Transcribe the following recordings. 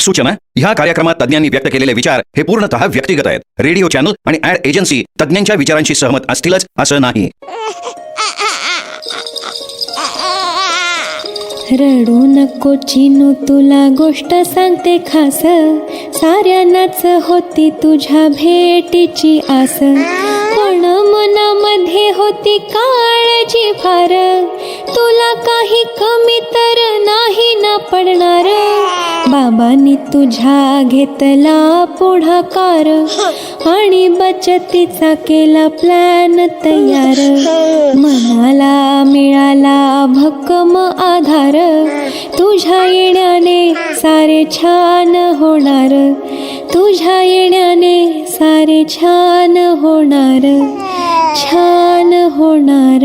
सूचना ह्या कार्यक्रमात तज्ञांनी व्यक्त केलेले विचार हे पूर्णतः व्यक्तिगत आहेत. रेडिओ चॅनल आणि ऍड एजन्सी तज्ञांच्या विचारांशी सहमत असतीलच असं नाही. रडू नको चिनू तुला गोष्ट सांगते खास. साऱ्यांनाच होती तुझ्या भेटीची आस. मनामध्ये होती काळजी फार. तुला काही कमी तर नाही ना पडणार. बाबांनी तुझ्या घेतला पुढाकार आणि बचतीचा केला प्लॅन तयार. मनाला मिळाला भक्कम आधार. तुझ्या येण्याने सारे छान होणार. तुझ्या येण्याने सारे छान होणार छान होणार.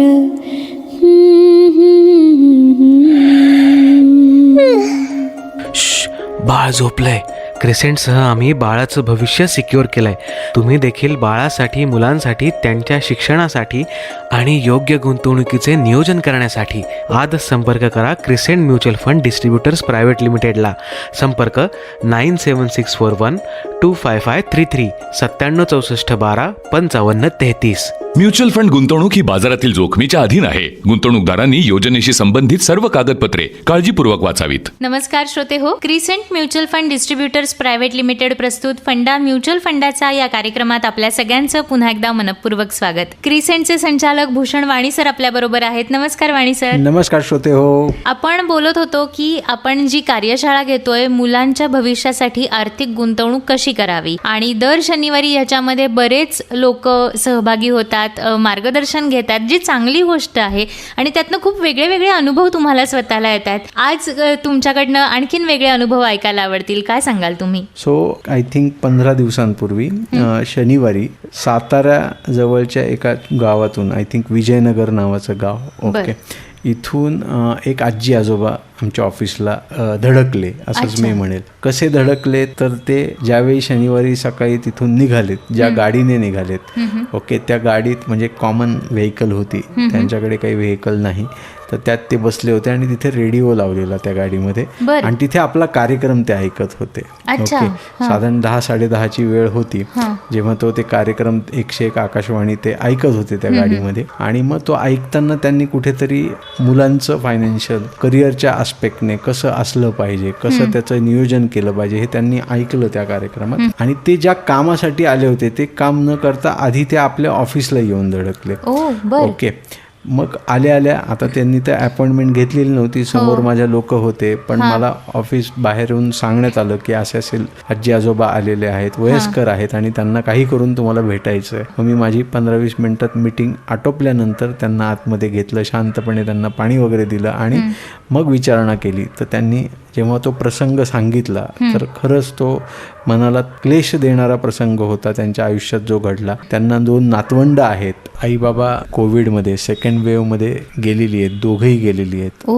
बाळ झोपलंय. क्रिसेंटसह आम्ही बाळाचं भविष्य सिक्युअर केलं आहे तुम्ही देखील बाळासाठी मुलांसाठी त्यांच्या शिक्षणासाठी आणि योग्य गुंतवणुकीचे नियोजन करण्यासाठी आजच संपर्क करा crescent mutual fund distributors private लिमिटेडला. संपर्क nine seven six four one two five five three three सत्त्याण्णव चौसष्ट बारा पंचावन्न तेहतीस. म्युच्युअल फंड गुंतवणूक ही बाजारातील जोखमीच्या अधीन आहे. गुंतवणूकदारांनी योजनेशी संबंधित सर्व कागदपत्रे काळजीपूर्वक वाचावीत. नमस्कार श्रोते हो crescent mutual fund distributors private limited प्रस्तुत फंडा म्युच्युअल फंडाचा या कार्यक्रमात आपल्या सगळ्यांचं पुन्हा एकदा मनपूर्वक स्वागत. क्रिसेंटचे संचालक भूषण वाणी सर आपल्या बरोबर आहेत. नमस्कार वाणी सर. नमस्कार श्रोते हो. आपण बोलत होतो की आपण जी कार्यशाळा घेतोय मुलांच्या भविष्यासाठी आर्थिक गुंतवणूक कशी करावी? आणि दर शनिवारी ह्याच्यामध्ये बरेच लोक सहभागी होतात अ, मार्गदर्शन घेतात जी चांगली गोष्ट आहे. आणि त्यातनं खूप वेगळे वेगळे अनुभव तुम्हाला स्वतःला येतात. आज तुमच्याकडनं आणखीन वेगळे अनुभव ऐकायला आवडतील. काय सांगाल तुम्ही? सो आय थिंक पंधरा दिवसांपूर्वी शनिवारी सातारा जवळच्या एका गावातून आय थिंक विजयनगर नावाचं गाव. ओके इथून एक आजी आजोबा आमच्या ऑफिसला धडकले असंच मी म्हणेल. कसे धडकले तर ते ज्यावेळी शनिवारी सकाळी तिथून निघालेत ज्या गाडीने निघालेत. ओके त्या गाडीत म्हणजे कॉमन व्हेकल होती. त्यांच्याकडे काही व्हेकल नाही. तर त्यात ते बसले होते आणि तिथे रेडिओ लावलेला त्या गाडीमध्ये. आणि तिथे आपला कार्यक्रम ते ऐकत होते. ओके. साधारण दहा साडेदहाची वेळ होती. जेव्हा तो ते कार्यक्रम एकशे एक आकाशवाणी ते ऐकत होते त्या गाडीमध्ये. आणि मग तो ऐकताना त्यांनी कुठेतरी मुलांचं फायनान्शियल करिअरच्या आस्पेक्टने कसं असलं पाहिजे कसं त्याचं नियोजन केलं पाहिजे हे त्यांनी ऐकलं त्या कार्यक्रमात. आणि ते ज्या कामासाठी आले होते ते काम न करता आधी ते आपल्या ऑफिसला येऊन धडकले. ओके मग आल्या आल्या आता त्यांनी तर अपॉइंटमेंट घेतलेली नव्हती समोर माझ्या लोक होते पण मला ऑफिस बाहेरून सांगण्यात आलं की असे असेल आजी आजोबा आलेले आहेत वयस्कर आहेत आणि त्यांना काही करून तुम्हाला भेटायचं आहे मग मी माझी पंधरा वीस मिनिटात मिटिंग आटोपल्यानंतर त्यांना आतमध्ये घेतलं शांतपणे त्यांना पाणी वगैरे दिलं आणि मग विचारणा केली. तर त्यांनी जेव्हा तो प्रसंग सांगितला तर खरंच तो मनाला क्लेश देणारा प्रसंग होता त्यांच्या आयुष्यात जो घडला. त्यांना दोन नातवंड आहेत. आई बाबा कोविडमध्ये सेकंड वेव्हमध्ये गेलेली आहेत दोघंही गेलेली आहेत.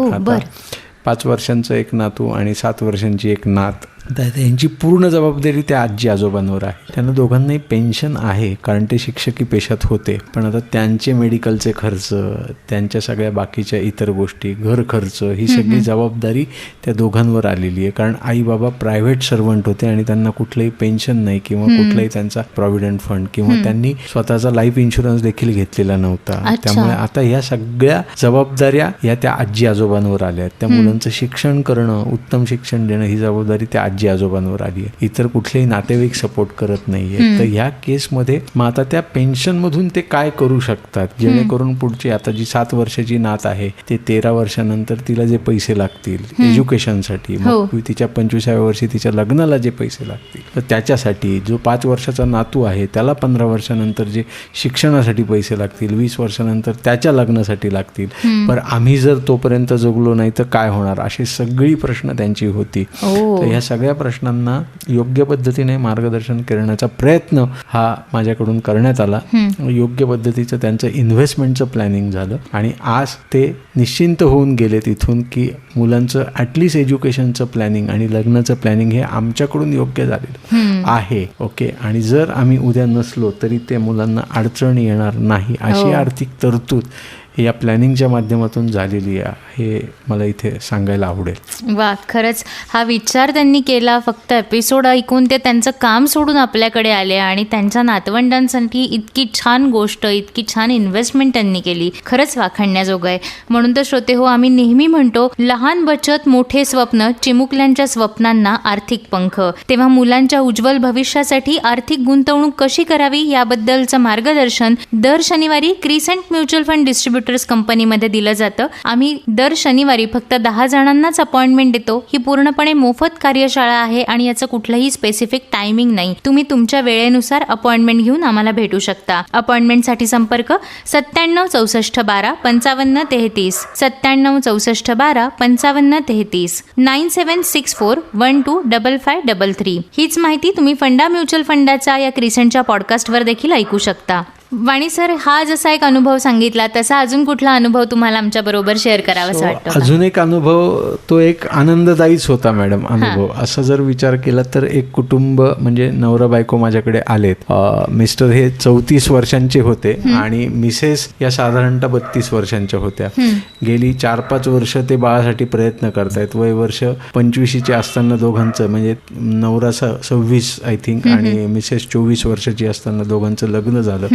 पाच वर्षांचं एक नातू आणि सात वर्षांची एक नात. तर त्यांची पूर्ण जबाबदारी त्या आजी आजोबांवर आहे. त्यांना दोघांनाही पेन्शन आहे कारण ते शिक्षकी पेशात होते. पण आता त्यांचे मेडिकलचे खर्च त्यांच्या सगळ्या बाकीच्या इतर गोष्टी घर खर्च ही सगळी जबाबदारी त्या दोघांवर आलेली आहे. कारण आई बाबा प्रायव्हेट सर्वंट होते आणि त्यांना कुठलंही पेन्शन नाही किंवा कुठलाही त्यांचा प्रॉव्हिडंट फंड किंवा त्यांनी स्वतःचा लाईफ इन्शुरन्स देखील घेतलेला नव्हता. त्यामुळे आता या सगळ्या जबाबदाऱ्या या त्या आजी आजोबांवर आल्या आहेत. त्या मुलांचं शिक्षण करणं उत्तम शिक्षण देणं ही जबाबदारी त्या आजी आजोबांवर आली आहे. इतर कुठलेही नातेवाईक सपोर्ट करत नाहीये. तर ह्या केसमध्ये मग आता त्या पेन्शन मधून ते काय करू शकतात? जेणेकरून पुढची आता जी सात वर्षाची नात आहे ते तेरा वर्षानंतर तिला जे पैसे लागतील एज्युकेशनसाठी मग तिच्या पंचवीसाव्या वर्षी तिच्या लग्नाला जे पैसे लागतील तर त्याच्यासाठी जो पाच वर्षाचा नातू आहे त्याला पंधरा वर्षानंतर जे शिक्षणासाठी पैसे लागतील वीस वर्षानंतर त्याच्या लग्नासाठी लागतील. पण आम्ही जर तोपर्यंत जगलो नाही तर काय होणार? अशी सगळी प्रश्न त्यांची होती. ओ. तर ह्या सगळ्या प्रश्नांना योग्य पद्धतीने मार्गदर्शन करण्याचा प्रयत्न हा माझ्याकडून करण्यात आला. योग्य पद्धतीचं त्यांचं इन्व्हेस्टमेंटचं प्लॅनिंग झालं आणि आज ते निश्चिंत होऊन गेले तिथून की मुलांचं ॲटलिस्ट एज्युकेशनचं प्लॅनिंग आणि लग्नाचं प्लॅनिंग हे आमच्याकडून योग्य झालेलं आहे. ओके आणि जर आम्ही उद्या नसलो तरी ते मुलांना अडचण येणार नाही अशी आर्थिक तरतूद या प्लॅनिंगच्या माध्यमातून झालेली आहे. हे मला इथे सांगायला आवडेल. वा खरंच हा विचार त्यांनी केला. फक्त एपिसोड ऐकून ते त्यांचं काम सोडून आपल्याकडे आले आणि त्यांच्या नातवंडांसाठी इतकी छान गोष्ट इतकी छान इन्व्हेस्टमेंट त्यांनी केली. खरंच वाखाणण्याजोगं आहे. म्हणून तर श्रोते हो आम्ही नेहमी म्हणतो लहान बचत मोठे स्वप्न चिमुकल्यांच्या स्वप्नांना आर्थिक पंख. तेव्हा मुलांच्या उज्ज्वल भविष्यासाठी आर्थिक गुंतवणूक कशी करावी याबद्दलचं मार्गदर्शन दर शनिवारी क्रिसेंट म्युच्युअल फंड डिस्ट्रीब्युटर्स कंपनीमध्ये दिलं जातं. आम्ही दर शनिवारी फक्त दहा जणांनाच अपॉइंटमेंट देतो. ही पूर्णपणे मोफत कार्यशाळा आहे आणि याचं कुठलंही स्पेसिफिक टायमिंग नाही. तुम्ही तुमच्या वेळेनुसार अपॉइंटमेंट घेऊन आम्हाला भेटू शकता. अपॉइंटमेंटसाठी संपर्क सत्त्याण्णव चौसष्ट बारा पंचावन्न तेहतीस. सत्त्याण्णव चौसष्ट बारा पंचावन्न तेहतीस. Nine seven six four one two double five double three. हीच माहिती तुम्ही फंडा म्युच्युअल फंडाचा या क्रिसेंटच्या पॉडकास्टवर देखील ऐकू शकता. वाणी सर हा जसा एक अनुभव सांगितला तसा अजून कुठला अनुभव तुम्हाला आमच्या बरोबर शेअर करावासा वाटतो? का? अजून एक अनुभव तो एक आनंददायीच होता मॅडम अनुभव. असं जर विचार केला तर एक कुटुंब म्हणजे नवरा बायको माझ्याकडे आलेत. मिस्टर हे चौतीस वर्षांचे होते आणि मिसेस या साधारणतः बत्तीस वर्षांच्या होत्या. गेली चार पाच वर्ष ते बाळासाठी प्रयत्न करतायत. वय वर्ष पंचवीशीचे असताना दोघांचं म्हणजे नवरा सव्वीस आय थिंक आणि मिसेस चोवीस वर्षाची असताना दोघांचं लग्न झालं.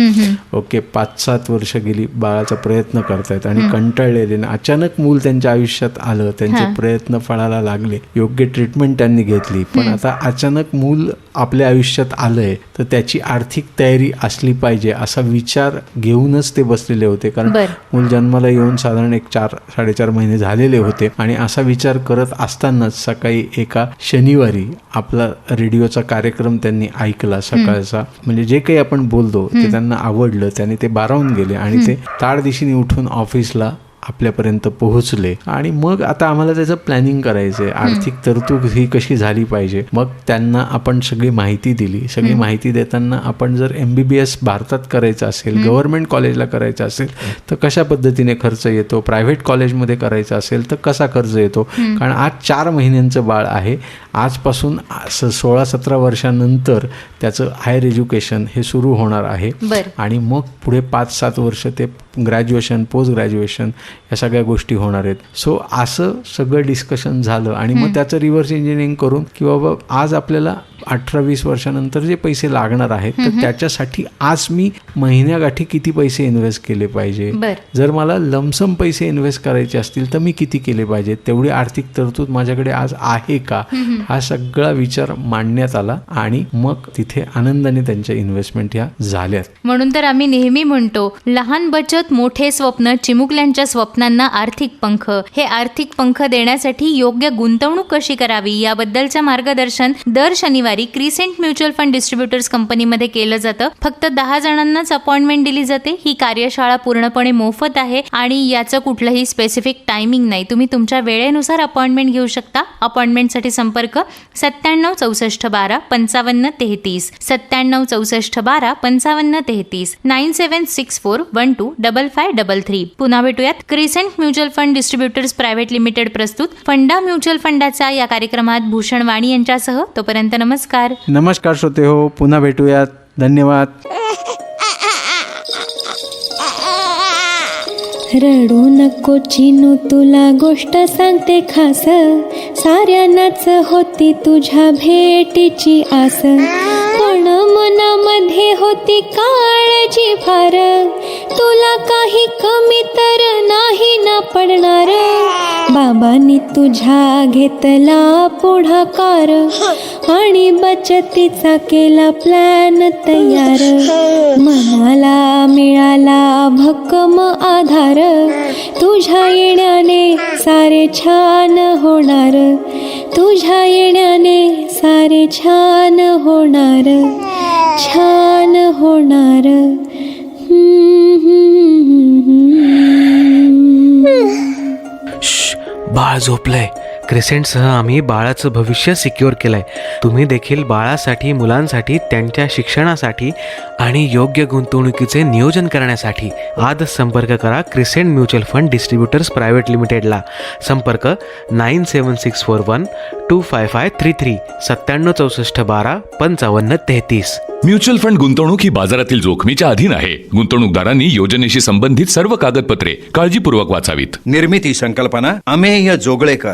ओके पाच सात वर्ष गेली बाळाचा प्रयत्न करतायत आणि कंटाळलेले अचानक मूल त्यांच्या आयुष्यात आलं त्यांचे प्रयत्न फळाला लागले योग्य ट्रीटमेंट त्यांनी घेतली. पण आता अचानक मूल आपल्या आयुष्यात आलंय तर त्याची आर्थिक तयारी असली पाहिजे असा विचार घेऊनच ते बसलेले होते. कारण. मूल जन्माला येऊन साधारण एक चार साडेचार महिने झालेले होते आणि असा विचार करत असतानाच सकाळी एका शनिवारी आपला रेडिओचा कार्यक्रम त्यांनी ऐकला सकाळचा. म्हणजे जे काही आपण बोलतो ते त्यांना आवडलं त्याने ते बारावून गेले आणि ते ताडदिशीने उठून ऑफिसला आपल्यापर्यंत पोहोचले. आणि मग आता आम्हाला त्याचं प्लॅनिंग करायचंय. आर्थिक तरतूद ही कशी झाली पाहिजे? मग त्यांना आपण सगळी माहिती दिली. सगळी माहिती देताना आपण जर एम बी बी एस भारतात करायचं असेल गव्हर्नमेंट कॉलेजला करायचं असेल तर कशा पद्धतीने खर्च येतो? प्रायव्हेट कॉलेजमध्ये करायचं असेल तर कसा खर्च येतो? कारण आज चार महिन्यांचं बाळ आहे. आजपासून स- सोळा सतरा वर्षानंतर त्याचं हायर एज्युकेशन हे सुरू होणार आहे. आणि मग पुढे पाच सात वर्ष ते ग्रॅज्युएशन पोस्ट ग्रॅज्युएशन या सगळ्या गोष्टी होणार आहेत. सो असं सगळं डिस्कशन झालं आणि मग त्याचं रिव्हर्स इंजिनिअरिंग करून की बाबा आज आपल्याला अठरा वीस वर्षानंतर जे पैसे लागणार आहेत तर त्याच्यासाठी आज मी महिन्यागाठी किती पैसे इन्व्हेस्ट केले पाहिजे? जर मला लमसम पैसे इन्व्हेस्ट करायचे असतील तर मी किती केले पाहिजे? तेवढी आर्थिक तरतूद माझ्याकडे आज आहे का? हा सगळा विचार मांडण्यात आला आणि मग तिथे आनंदाने त्यांच्या इन्व्हेस्टमेंट ह्या झाल्यात. म्हणून तर आम्ही नेहमी म्हणतो लहान बचत मोठे स्वप्न चिमुकल्यांच्या स्वप्नांना आर्थिक पंख. हे आर्थिक पंख देण्यासाठी योग्य गुंतवणूक कशी करावी याबद्दलचं मार्गदर्शन दर शनिवारी क्रिसेंट म्युच्युअल फंड डिस्ट्रीब्युटर्स कंपनीमध्ये केलं जातं. फक्त दहा जणांनाच अपॉइंटमेंट दिली जाते. ही कार्यशाळा पूर्णपणे मोफत आहे आणि याचं कुठलंही स्पेसिफिक टायमिंग नाही. तुम्ही तुमच्या वेळेनुसार अपॉइंटमेंट घेऊ शकता. अपॉइंटमेंटसाठी संपर्क सत्त्याण्णव चौसष्ट बारा पंचावन्न तेहतीस. सत्त्याण्णव चौसष्ट बारा पंचावन्न तेहतीस. Nine seven six four one two double five double three. पुन्हा भेटूयात. Crescent mutual fund distributors private limited प्रस्तुत फंडा म्युच्युअल फंडाचा या कार्यक्रमात भूषण वाणी यांच्यासह तोपर्यंत नमस्कार. नमस्कार श्रोते हो. पुन्हा भेटूयात. धन्यवाद. रडू नको चिनू तुला गोष्ट सांगते खास. साऱ्यांनाच होती तुझ्या भेटीची आस. मनामध्ये होती काळजी फार. तुला काही कमी तर नाही ना पडणार. बाबांनी तुझ्या घेतला पुढाकार. आणि बचतीचा केला प्लॅन तयार. मनाला मिळाला भक्कम आधार. तुझ्या येण्याने सारे छान होणार. तुझ्या येण्याने सारे छान होणार. छान होणार. बाळ झोपलंय. क्रिसेंटसह आम्ही बाळाचं भविष्य सिक्युअर केलंय. तुम्ही देखील बाळासाठी मुलांसाठी त्यांच्या शिक्षणासाठी आणि योग्य गुंतवणुकीचे नियोजन करण्यासाठी आजच संपर्क करा crescent mutual fund distributors private लिमिटेडला. संपर्क nine seven six four one two five five three three सत्त्याण्णव चौसष्ट बारा पंचावन्न तेहतीस. म्युच्युअल फंड गुंतवणूक ही बाजारातील जोखमीच्या अधीन आहे. गुंतवणूकदारांनी योजनेशी संबंधित सर्व कागदपत्रे काळजीपूर्वक वाचावीत. निर्मिती संकल्पना अमेय जोगळेकर.